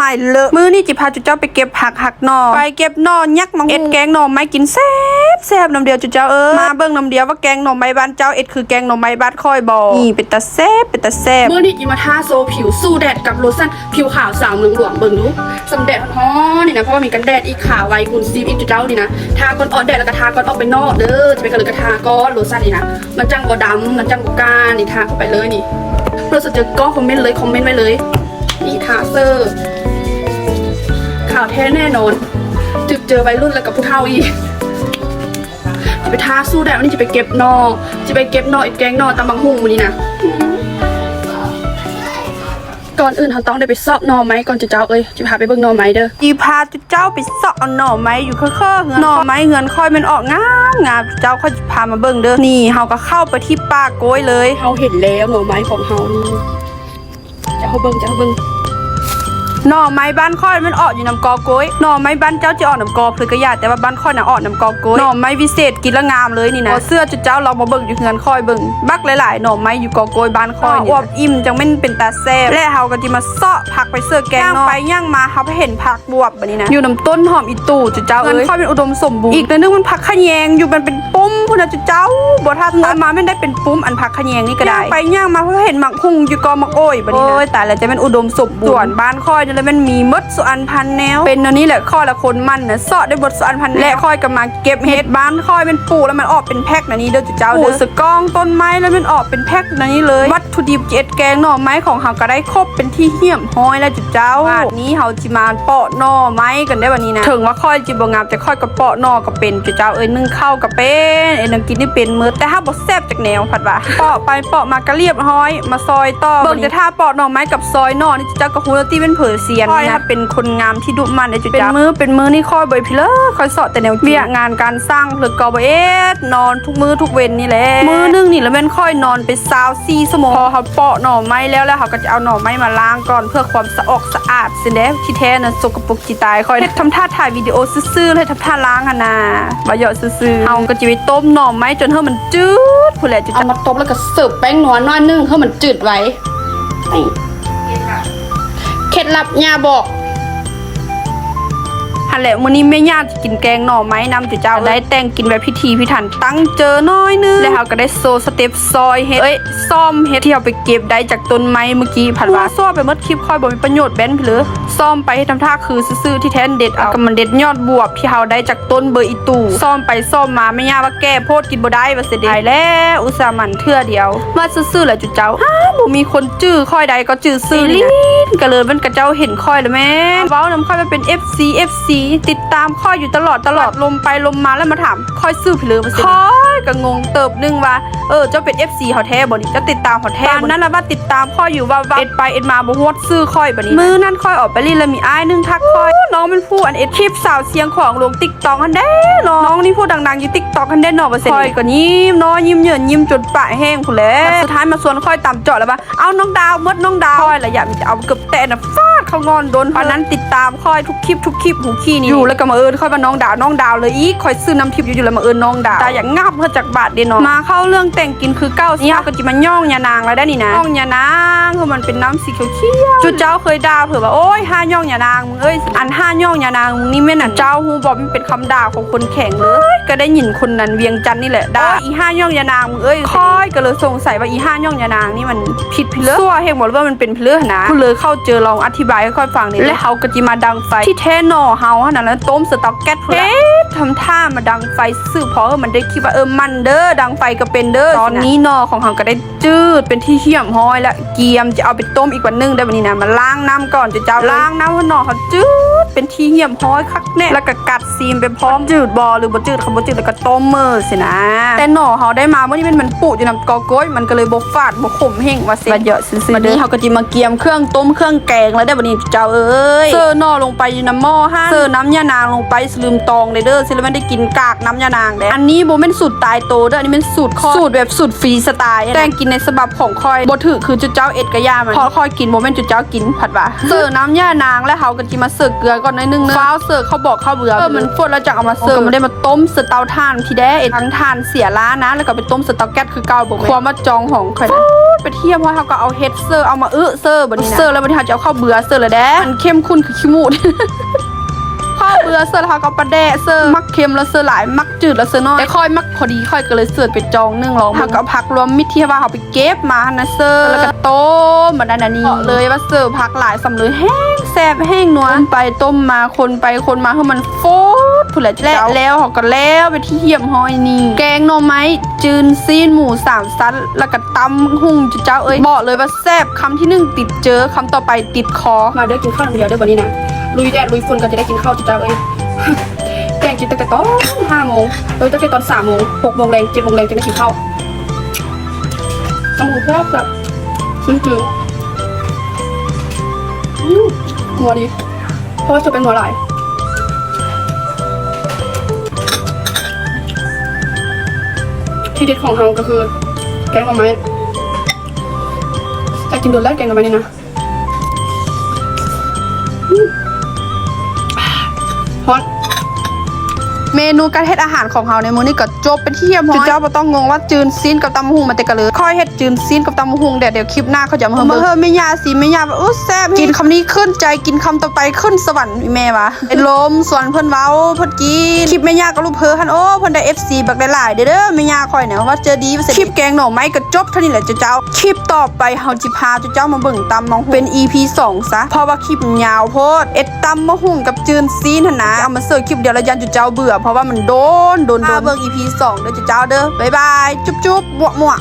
มัยเลอะมื้อนี้จิพาจุเจ้าไปเก็บผักหักหนอไปเก็บหนอยักษ์มังเอ็ดแกงหนอไม้กินแซ่บแซ่บน้ำเดียวจุเจ้าเอ้ยมาเบิ่งน้ำเดียวว่าแกงหนอไม้บ้านเจ้าเอ็ดคือแกงหนอไม้บ้านค่อยบอนี่เป็นตาแซ่บเป็นตาแซ่บเมื่อนี้จิมาทาโซผิวสู้แดดกับโลชั่นผิวขาวสาวเมืองหลวงเบิ่งดูสำแดดฮ้อนๆนี่นะเพราะว่ามีกันแดดอีกขาวไวคุณซีฟอีกจุดเจ้านี่นะทาก่อนออกแดดแล้วก็ทาก่อนออกไปนอกเด้อจะไปกันเลยก็ทาก้อนโลชั่นนี่นะมันจังบ่ดำมันจังบ่ก้านนี่ทาเข้าไปเลยนี่เราจะเจอก็คอมเมนต์เลยคอมเมนต์ไว้เลยนี่ทาเซอร์ ข่าวแท้แน่นอนจึกเจอวัยรุ่นแล้วกับผู้เฒ่าอีกจะไปทาสู้แดดวันนี้จะไปเก็บนอ จะไปเก็บนออีกแกงนอตำบังหุ่งวันนี้นะก่อนอื่นเราต้องได้ไปซอกหนอไหมก่อนจะเจ้าเอ้ยจะพาไปเบิ่งหนอไหมเด้อจีพาจุเจ้าไปเสาะเอาหน่อไม้อยู่เคอะๆเหือนหน่อไม้เหือนค่อยมันออกงามงามจุเจ้าค่อยพามาเบิ่งเด้อนี่เฮาก็เข้าไปที่ป่าโกยเลยเราเห็นแล้วหน่อไม้ของเรานี่จะเอาเบิ่งจะเอาเบิ่ง หน่อไม้บ้านค่อยมันออกอยู่น้ำกอโกยหน่อไม้บ้านเจ้าจะออกน้ำกอเพลกระยาแต่ว่าบ้านค่อยน่ะออกน้ำกอโกยหน่อไม้วิเศษกินและงามเลยนี่นะเอาเสื้อจุเจ้าลองมาเบิ่งอยู่เหือนค่อยเบิ่งบักหลายๆหน่อไม้อยู่กอโกยบ้านค่อยนี่อวบอิ่มจังแม่นเป็นตาแซ่บและเฮาก็จิมาเซาะผักไปเสื้อแกงย่างไปย่างมาเฮาไปเห็นผักบวบบัดนี้นะอยู่น้ำต้นหอมอีตู่จุเจ้าเอ้ยค่อยเป็นอุดมสมบูรณ์อีกตัวนึงมันผักขะแยงอยู่มันเป็นปุ้มพุ่นน่ะจุเจ้าบ่ทันตัดมาไม่ได้เป็นปุ้มอันผักขะแยงนี่ก็ได้ย่างไปย่างมาเพราะเห็นหมักหุงอยู่กอมักโอ้ยบัดนี้นะโอ้ยตายแล้วจะเป็นอุดมสมบูรณ์ส่วนบ้านค่อยนี่แล้วมันมีมดสุอันพันแนว เป็นอันนี้แหละข้อละคนมันนะเสาะได้บทสุอันพันและค่อยก็มาเก็บเห็ดบ้านค่อยเป็นปูแล้วมันออกเป็นแพ็คนะนี้เด้อจุเจ้าเด้อสกองต้นไม้แล้วมันออกเป็นแพ็คนะนี้เลย วัตถุดิบเจ็ดแกงหน่อไม้ของเฮาก็ได้ครบเป็นที่เหี้ยมห้อยแล้วจุเจ้าวันนี้เฮาจิมาเปาะหน่อไม้กันได้วันนี้นะถึงว่าค่อยจิบงามแต่ค่อยก็เปาะหน่อก็เป็นจุเจ้าเอ้ยนึ่งข้าวก็เป็นเอ้ยนึงกินนี่เป็นมือแต่ถ้าบ่แซ่บจากแนวผัดว่าเปาะไปเปาะมาก็เรียบห้อย มาซอยต่อเบิ่งแต่าเปาะหน่อไม้กับซอยหน่อนี่จุเจ้าก็ฮู้ตีเป็นเผอเซียนนะเป็นคนงามที่ดุมันเลยจุเจ้าเป็นมื้อเป็นมื้อนี่ค่อยบ่อยพี่เลอค่อยเสาะแต่แนวเวียงานการสร้างหรือกอบเอ็ดนอนทุกมื้อทุกเว้นนี่แหละมื้อนึงนี่แล้วแม่นค่อยนอนไปซาว4ชั่วโมงพอเขาเปาะหน่อไม้แล้วแล้วเขาก็จะเอาหน่อไม้มาล้างก่อนเพื่อความสะออกสะอาดสิเด้ที่แท้น่ะสกปรกจิตายค่อยเฮ็ดทำท่าถ่ายวิดีโอซื่อๆเลยทำท่าล้างหั่นน่ะบ่เหยาะซื่อๆเฮาก็จะไปต้มหน่อไม้จนเฮามันจืดพุ่นแหละจุเอาเจ้ามาตบแล้วก็เสิร์ฟแป้งนัวน้อยนึงให้มันจืดไว้นี่เค ล็ดลับยาบอก แหละมื้อนี้แม่ย่าจะกินแกงหน่อไม้นำจุเจ้าได้แต่งกินแบบพิธีพิถันตั้งเจอน้อยนึงแล้วเฮาก็ได้โซสเต็ปซอยเฮ็ดเอ้ยซ่อมเฮ็ดที่เอาไปเก็บได้จากต้นไม้เมื่อกี้ผัดว่าซ่อไปหมดคลิปค่อยบ่มีประโยชน์แบนพี่เหลือซ่อมไปให้ทำท่าคือซื่อๆที่แท้เด็ดเอาก็มันเด็ดยอดบวบที่เฮาได้จากต้นเบอร์อีตู่ซ่อมไปซ่อมมาแม่ย่าว่าแก้โพดกินบ่ได้ว่าเสิเด้แล้วอุตส่าห์หมันเทื่อเดียวมาซื่อๆแหละจุเจ้าอ้าวบ่มีคนจื้อค่อยใดก็จื้อซื่อนี่นะก็เลยมันกระเจ้าเห็นค่อยแล้วแม่เว้าน้ำค่อยมาเป็น FC FC ติดตามค่อยอยู่ตลอดตลอดลมไปลมมาแล้วมาถามค่อยซื้อเพลือมาสิค่อยก็งงเติบนึงว่าเออเจ้าเป็น FC เขาแท้บ่นี่เจ้าติดตามเขาแท้บ่นั่นนะว่าติดตามค่อยอยู่ว่าว่าเอ็ดไปเอ็ดมาบ่ฮวดซื้อค่อยบ่นี่มือนั่นค่อยออกไปลีแล้วมีอ้ายหนึงทักค่อยน้องเป็นผู้อันเอ็ดคลิปสาวเสียงของลง TikTok คันเด้น้องนี่พูดดังๆอยู่ TikTok คันเด้เนาะว่าซี่ค่อยก็ยิ้มเนาะยิ้มเหยินยิ้มจนปากแห้งพุ่นแหละสุดท้ายมาสวนค่อยตามเจาะแล้วว่าเอาน้องดาวมดน้องดาวค่อยละอยากจะเอาเกือบแต่น่ะฟาดเขางอนโดนเพราะนั้นติดตามค่อยทุกคลิปทุกคลิปหูขี้นี่อยู่แล้วก็มาเอิญค่อยมาน้องดาวน้องดาวเลยอีกค่อยซื้อน้ำทิพย์อยู่อยู่แล้วมาเอิญน้องดาวแต่อย่างงับเพื่อจากบาทเดนเนาะมาเข้าเรื่องแต่งกินคือเก้านี่ก็จะมาย่องยานางแล้วได้นี่นะย่องยานางคือมันเป็นน้ำสีเขียวๆจุดเจ้าเคยด่าเผื่อว่าโอ้ยห้าย่องยานางมึงเอ้ยอันห้าย่องยานางมึงนี่แม่น่ะเจ้าฮูบอกมันเป็นคำด่าของคนแข่งเลยก็ได้ยินคนนั้นเวียงจันทน์นี่แหละด่าอีห้าย่องยานางมึงเอ้ยค่อยก็เลยสงสัยว่าอีห้าย่องยานางนี่มันผิดพิเลอตัวเฮงบอกว่ามันเป็นพิเลอนะกูเลยเข้าเจอลองอธิบายให้ค่อยฟังนี่และเขาก็จิมาดังไฟที่แท้หนอเฮาขนาดนั้นต้มสต๊อกแก๊สพุ่นละทำท่ามาดังไฟซื่อเพราะเออมันได้คิดว่าเออมันเด้อดังไฟก็เป็นเด้อตอนนี้นอของเขาก็ได้จืดเป็นที่เหี่ยมห้อยและเกียมจะเอาไปต้มอีกวันหนึงได้วันนี้นะมาล้างน้ำก่อนจะเจ้าล้างน้ำให้นอเขาจืดเป็นที่เหี่ยมห้อยคักแน่แล้วก็กัดซีมไปพร้อมจืดบอหรือบ่จืดเขาบ่จืดแล้วก็ต้มมือสินะ แต่หนอเขาได้มาเมื่อนี้มันมันปุอยู่นำกอโก้ยมันก็เลยบ่ฟาดบ่ขมเฮงว่าสิมาเยอะซื่อๆมาเด้อเขาก็จิมาเกียมเครื่องต้มเครื่องแกงแล้วได้วันนี้เจ้าเอ้ยเซอร์นอลงไปอยู่น้ำหม้อห้าเซอร์น้ำยานางลงไปสลืมตองเลยเด้อสิแล้วมันได้กินกากน้ำยานางเด้ออันนี้โบเป็นสูตรตล์โตเด้ออันนี้เป็นสูตรคอยสูตรแบบสูตรฟรีสไตล์แต่งกินในฉบับของคอยบ่ถือคือจุดเจ้าเอ็ดกะยามันพอคอยกินบ่แม่นจุดเจ้ากินผัดว่าเสิร์ฟน้ำย่านางแล้วเฮาก็จิมาเสิร์ฟเกลือก่อนหน่อยนึงเนอะฟ้าวเสิร์ฟเขาบอกเขาเบื่อเออมันฟดแล้วจะเอามาเสิร์ฟมันได้มาต้มเสิร์ฟเตาถ่านที่แด้เอ็ดทั้งถ่านเสียล้านะ แล้วก็ไปต้มเสิร์ฟเตาแก๊สคือเก่าบ่แม่นความมาจองของข่อยนะไปเทียบเพราะเขาก็เอาเฮ็ดเซอร์เอามาเออเซอร์บัดนี้นะเซอร์แล้วบัดนี้เขาจะเอาเข้าวเบื่อเซอร์เลยแด้มันเข้มข้นคือขี้มูดข้าว เบื่อเซอร์แล้วเขาก็ปลาแดะเซอร์มักเค็มแล้วเซอร์หลายมักจืดแล้วเซอร์น้อยแต่ค่อยมักพอดีค่อยก็เลยเสิร์ฟไปจองนึ่งลองเขาก็เอาผักรวมมิตรที่ว่าเขาไปเก็บมานะเซอร์แล้วก็ต้มบัดนั้นอันนี้บอกเลยว่าเสิร์ฟผักหลายสำเลยแห้งแซ่บแห้งนัวไปต้มมาคนไปคนมาให้มันโฟดผู้นแหละและแล้วเขาก็แล้วไปที่เทียมห้อยนี่แกงหน่อไม้จืนซีนหมูสามซันแล้วก็ตำหุ่งจุเจ้าเอ้ยบอกเลยว่าแซ่บคำที่หนึ่งติดเจอคำต่อไปติดคอมาเด้อกินข้าวอย่างเดียวเด้อวันนี้นะ ลุยแดดลุยฝนก็จะได้กินข้าวจ้าเอ้ยแกงกินตั้งแต่ตอนห้าโมงเออตั้งแต่ตอนสามโมงหกโมงแรงเจ็ดโมงแรงจะได้กินข้าวต้องหูแคบแบบซึ้งจืดหัวดีเพราะว่าจะเป็นหัวไหลที่เด็ดของเราก็คือ แกงหน่อไม้แต่กินโดนแล้วแกงหน่อไม้นี่นะ ฮอตเมนูการเฮ็ดอาหารของเฮาในมื้อนี้ก็จบเป็นที่เรียบร้อยจุเจ้าบ่ต้องงงว่าจืนซีนกับตำหุงมาแต่กะเลยค่อยเฮ็ดจืนซีนกับตำหุงเดี๋ยวเดี๋ยวคลิปหน้าเขาจะมาเพิ่มเฮ้อแม่ย่าสิแม่ย่าว่าโอ้แซ่บกินคำนี้ขึ้นใจกินคำต่อไปขึ้นสวรรค์อีแม่วะเป็นลมส่วนเพิ่นเว้าเพิ่นกินคลิปแม่ย่าก็ลูกเพ้อหั่นโอ้เพิ่นได้ FC บักได้หลายเด้อเด้อแม่ย่าค่อยเนี่ยว่าเจอดีว่าเสร็จคลิปแกงหน่อไม้ก็จบเท่านี้แหละจุเจ้าคลิปต่อไปเฮาจิพาจุเจ้ามาเบิ่งตำน้องเป็น EP 2ซะเพราะว่าคลิปมันยาวโพดเอ็ด ตำมะหุ่งกับจืนซีนหนนะเอามาเสิร์ฟคลิปเดียวแล้วยันจุเจ้าเบื่อเพราะว่ามันโดนโดนโดนเบิ่ง EP 2เด้อจุเจ้าเด้อบ๊ายบายจุ๊บจุ๊บมั่วมั่ว